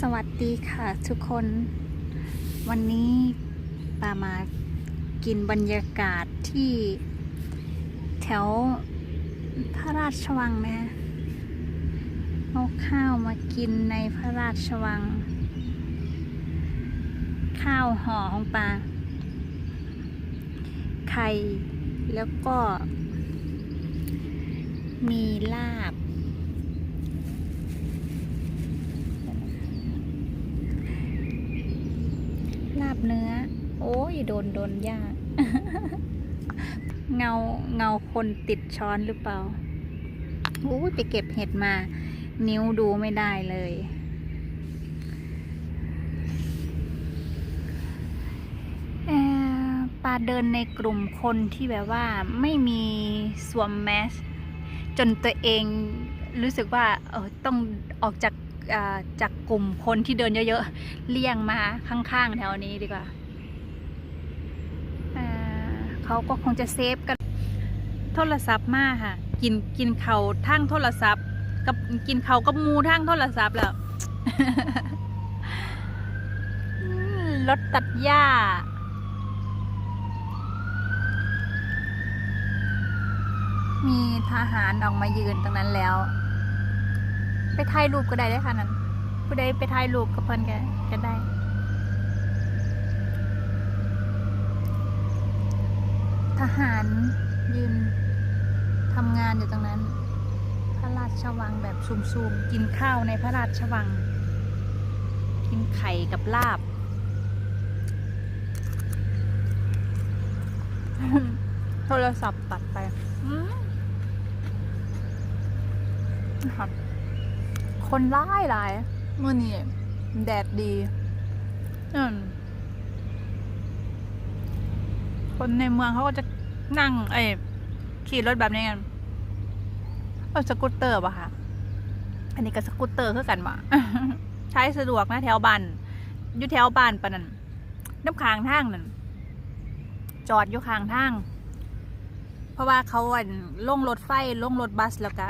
สวัสดีค่ะทุกคน วันนี้ปามากินบรรยากาศที่แถวพระราชวังนะเอาข้าวมากินในพระราชวัง ข้าวห่อของปลาไข่แล้วก็มีลาบ ลาบ เนื้อ โอ้ยโดนโดนยาก เงาเงาคนติดช้อนหรือเปล่าโอ้ยไปเก็บเห็ดมา นิ้วดูไม่ได้เลยเอ่อปาเดินในกลุ่มคนที่แบบว่าไม่มีสวมแมส จนตัวเองรู้สึกว่าเออต้องออกจาก จากกลุ่มคนที่เดินเยอะๆเลี่ยงมาข้างๆแถวนี้ดีกว่าเขาก็คงจะเซฟกัน โทรศัพท์มาค่ะ กินกินเขาทั้งโทรศัพท์ กับกินเขากับมูทั้งโทรศัพท์แล้วรถตัดหญ้ามีทหารออกมายืนตรงนั้นแล้ว ไปถ่ายรูปก็ได้ได้ค่ะนั้นผู้ใดไปถ่ายรูปกับเพิ่นก็ก็ได้ทหารยืนทำงานอยู่ตรงนั้น พระราชวังแบบซูมๆ กินข้าวในพระราชวัง กินไข่กับลาบ โทรศัพท์ตัดไป อืมครับ คนร้ายหลายเมื่อนี้แดดดีอืมคนในเมืองเขาก็จะนั่ง เอ้ยขี่รถแบบนี้กันเอาสกูตเตอร์ป่ะคะอันนี้ก็สกูตเตอร์คือกันบ่ใช้สะดวกนะแถวบ้านอยู่แถวบ้านปะนั่นน้ำค้างทางนั่นจอดอยู่ข้างทาง เพราะว่าเขาอันลงรถไฟลงรถบัสแล้วก็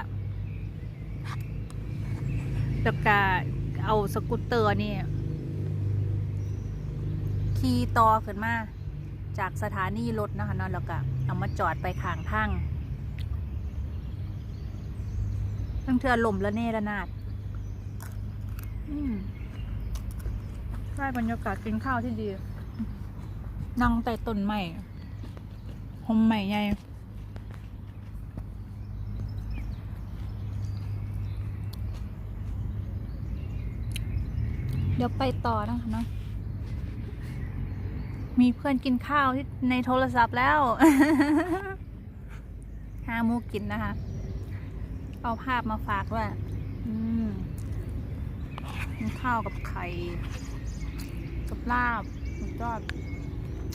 แล้วก็เอาสกูตเตอร์นี่ขี่ต่อขึ้นมา จากสถานีรถนะคะเนาะแล้วก็เอามาจอดไปข้างทางตั้งเทือลมแล้วเนระนาดได้บรรยากาศกินข้าวที่ดี นั่งใต้ต้นไม้หมใหม่ให เดี๋ยวไปต่อนะคะเนาะมีเพื่อนกินข้าวที่ในโทรศัพท์แล้วหามูกินนะคะ เอาภาพมาฝากวยอืมกินข้าวกับไข่ กับลาบสุดยอด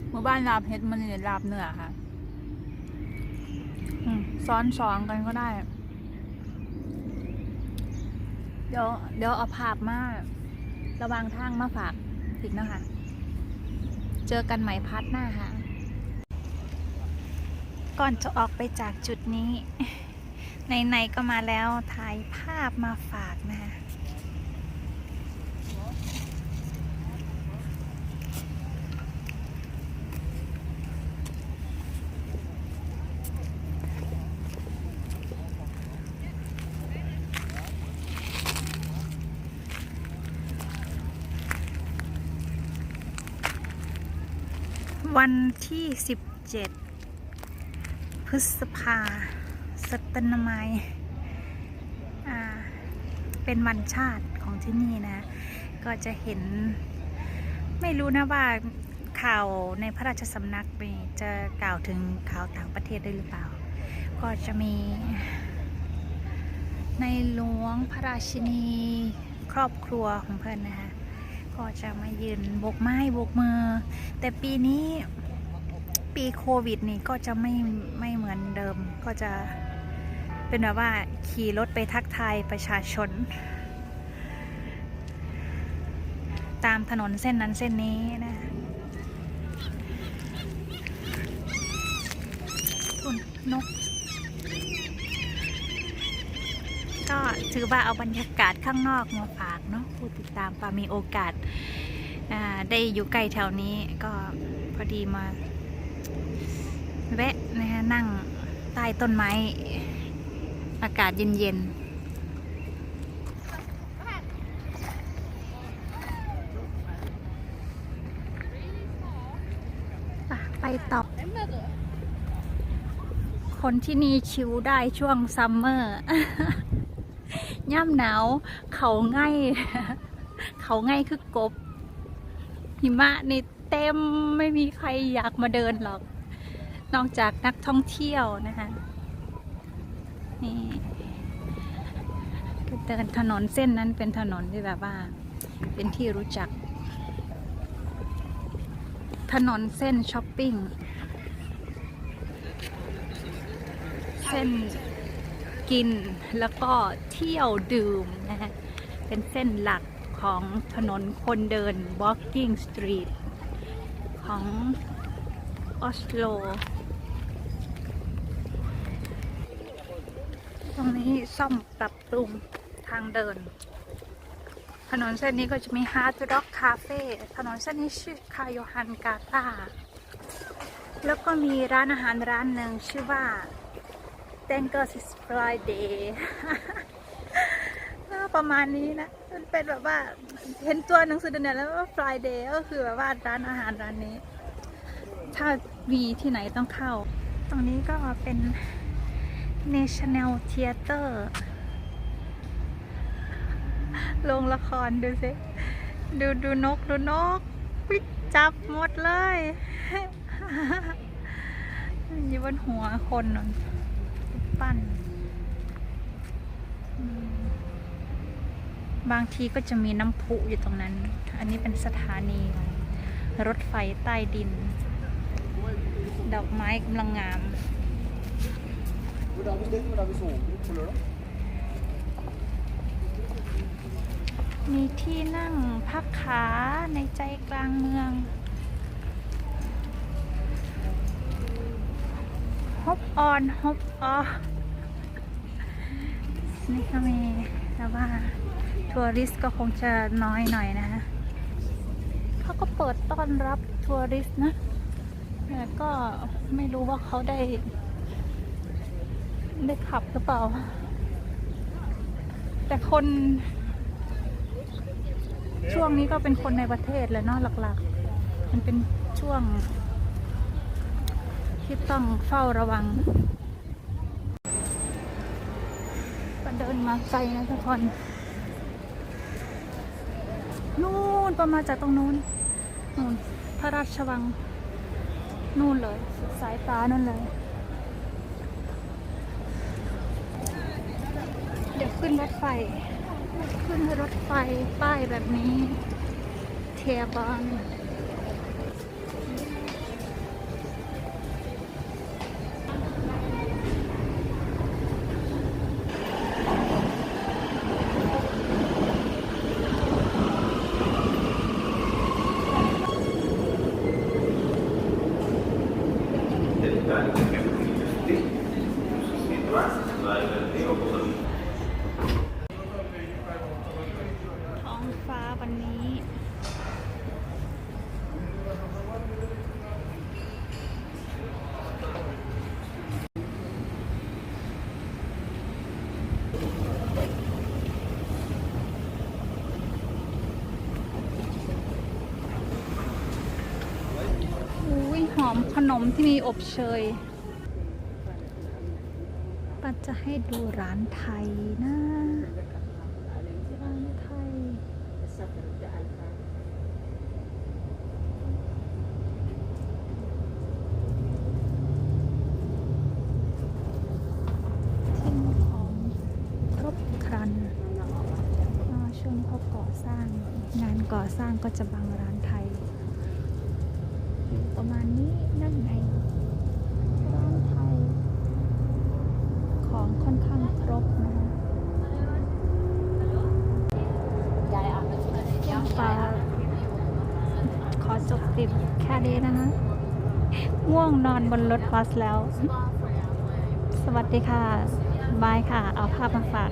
หมู่บ้านลาบเฮ็ดมันเนี่ยลาบเนื้อค่ะอืมซ้อนสองกันก็ได้ เดี๋ยวเดี๋ยวเอาภาพมา ระวังทางมาฝากอีกนะคะเจอกันใหม่พัดหน้าค่ะก่อนจะออกไปจากจุดนี้ไหนๆก็มาแล้วถ่ายภาพมาฝากนะคะ วันที่ 17 พฤษภาสตนามายอ่าเป็นวันชาติของที่นี่นะ ก็จะเห็นไม่รู้นะว่าข่าวในพระราชสำนักนี่จะกล่าวถึงข่าวต่างประเทศได้หรือเปล่า ก็จะมี ในหลวงพระราชินีครอบครัวของเพื่อนนะคะ ก็จะมายืนโบกไม้โบกมือ แต่ปีนี้ปีโควิดนี่ก็จะไม่ไม่เหมือนเดิม ก็จะเป็นแบบว่าขี่รถไปทักทายประชาชน ตามถนนเส้นนั้นเส้นนี้นะคุณนก ก็ถือว่าเอาบรรยากาศข้างนอกมาฝากเนาะคุณติดตามปามีโอกาสได้อยู่ใกล้แถวนี้ก็พอดีมาแวะนะคะนั่งใต้ต้นไม้ อากาศเย็นๆไปไปต่อคนที่นี่ชิวได้ช่วงซัมเมอร์ ย่ำหนาวเขาง่ายเขาง่ายคือกบ หิมะนี่เต็มไม่มีใครอยากมาเดินหรอก นอกจากนักท่องเที่ยวนะคะนี่เดินถนนเส้นนั้นเป็นถนนที่แบบว่า เป็นที่รู้จัก ถนนเส้นช้อปปิ้ง เส้น กินแล้วก็เที่ยวดื่มนะฮะเป็นเส้นหลักของถนนคนเดิน Walking Street ของออสโล ตรงนี้ซ่อมปรับปรุงทางเดิน ถนนเส้นนี้ก็จะมี Hard Rock Cafe ถนนเส้นนี้ชื่อคาโยฮันกาตาแล้วก็มีร้านอาหารร้านหนึ่งชื่อว่า Thank God it's Friday ประมาณนี้นะ มันเป็นแบบว่าเห็นตัวหนังสือเดือนแล้วว่า Friday ก็คือแบบว่าร้านอาหารร้านนี้ ถ้ามีที่ไหนต้องเข้า ตรงนี้ก็เป็น National Theater โรงละครดูสิ ดูดูนกดูนกจับหมดเลย อยู่บนหัวคนนน ปั้น บางทีก็จะมีน้ำพุอยู่ตรงนั้น อันนี้เป็นสถานี รถไฟใต้ดิน ดอกไม้กำลังงามมีที่นั่งพักขาในใจกลางเมือง บออนฮบออนี่ก็มีแต่ว่าทัวริสก็คงจะน้อยหน่อยนะฮะเขาก็เปิดต้อนรับทัวริสนะแต่ก็ไม่รู้ว่าเขาได้ ได้ขับหรือเปล่า แต่คนช่วงนี้ก็เป็นคนในประเทศแหละเนาะหลักๆ มันเป็นช่วง ที่ต้องเฝ้าระวังก็เดินมาไกลนะทุกคน นู่นประมาณจากตรงนู้นนู่นพระราชวัง นู่นเลย สายตานั่นเลย เดี๋ยวขึ้นรถไฟ ขึ้นรถไฟป้ายแบบนี้ เทียบอนท้องฟ้า วันนี้หอมขนมที่มีอบเชยปัดจะให้ดูร้านไทยนะ ร้านไทย ที่ของครบครันอ่าช่วงเขาก่อสร้าง งาน ก่อสร้างก็จะบังร้านไทย ประมาณนี้นั่นไงร้านไทย ของค่อนข้างครบนะคะฝาขอจบคลิปแค่นี้นะคะง่วงนอนบนรถบัสแล้ว สวัสดีค่ะบายค่ะ เอาภาพมาฝาก